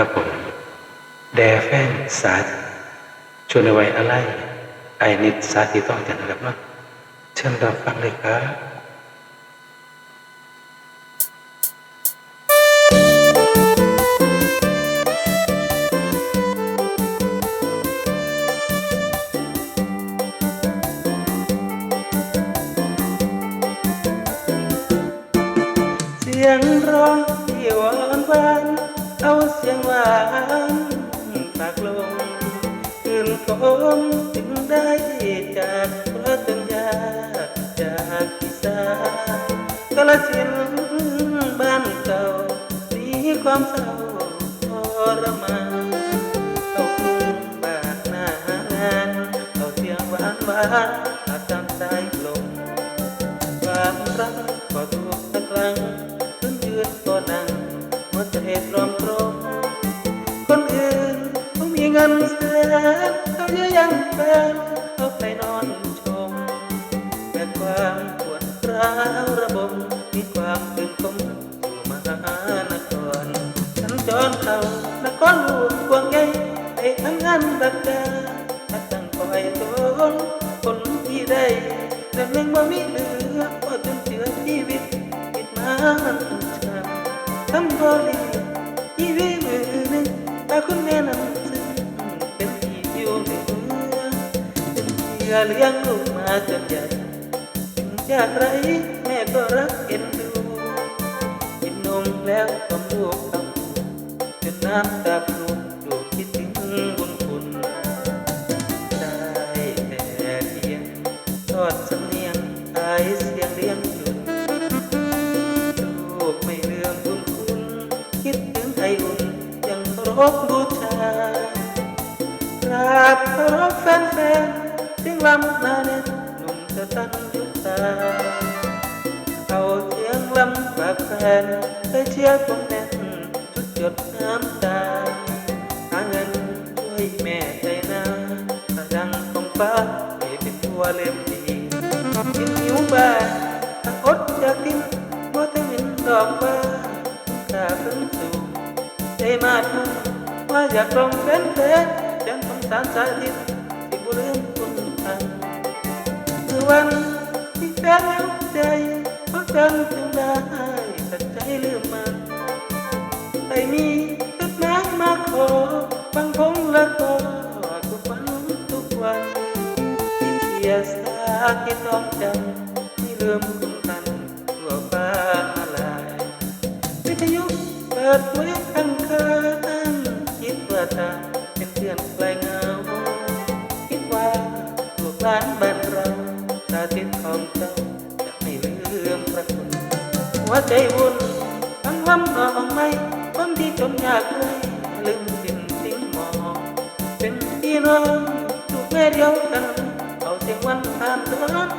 ครับผมแดแฟนสาธชวนไว้อะไรไอนิดสาธิตต่อจากนะครับเนาะเชิญรับฟังเลยครับเสียงร้องที่หวานหวาน สียงหวานฝากลงคืนคมถึงได้จากพระตัญญาจากอีสากาลสินบ้านเก่ามีความเศร้าทรมานเอากรุงบานหน้างานเอาเสียงหวานหวานอาจำใจลงความรักก็ถูกตะกลังขึ้นยืน เงินแสนเขาเยอะยังแฟนเขาไปนอนชมแต่ความปวดร้าวระบมมีความตื่นคมสู่มหานครฉันจรเข้านครหลวงกวางใหญ่ไปทั้งงานดักดาถ้าตั้งคอยตนคนที่ได้แต่เม่งบ่มีเหลือพอจนเจือชีวิตคิดมามันชันทำบ่ดีชีวิตมือหนึ่งตาคุณแม่นำซึ้งเป็น เป็นเชื่อเลี้ยงลูกมาจนใหญ่ถึงจากไรแม่ก็รักเอ็นดูกินนมแล้วก็ลูกทำจนน้ำตาพลูลูกคิดถึงบุญคุณได้แต่เพียงทอดสำเนียงไอเสียงเลี้ยงจุนลูกไม่เลืมบุญคุณคิดถึงไทยอุ่นยังเคารพบูชากราำนาเน็ตหนุ่มกระตันยุตาเอาเสียงลำฝากแฟนเคยเชียร์ผมแน่นจุดหยดน้ำตาหาเงินช่วยแม่ใจนาถ้าดังของฟ้าให้เป็นตัวเล่มดีกินหิวบ้าถ้าอดอยากกินมัวแต่เห็นดอกฟ้าข้าเพิ่งสู่ใจมาทุกว่าอยากลองเป็นแฟนจังต้องสารสาธิต บุลืมคุณทางคือวันที่แฟนเหงาใจเพราะกันจึงได้ตัดใจลืมมันได้มีตึกไม้มาขอบางพงละก็ทุกวันทุกวันที่เสียสาคิดต้องจำที่ลืมคุณทันทั่วฟ้าลายวิทยุเปิดไว้ข้างข้างคิดว่าทา หัวใจวุ่นทั้งลำนองไม่คนที่จนยากเลยลืมสิ่งสิ่งหมองเป็นพี่น้องถูกแม่เดียวกัน เอาเสียงวันผ่านร้อน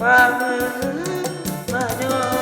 ฝ่ามมือมาย้อน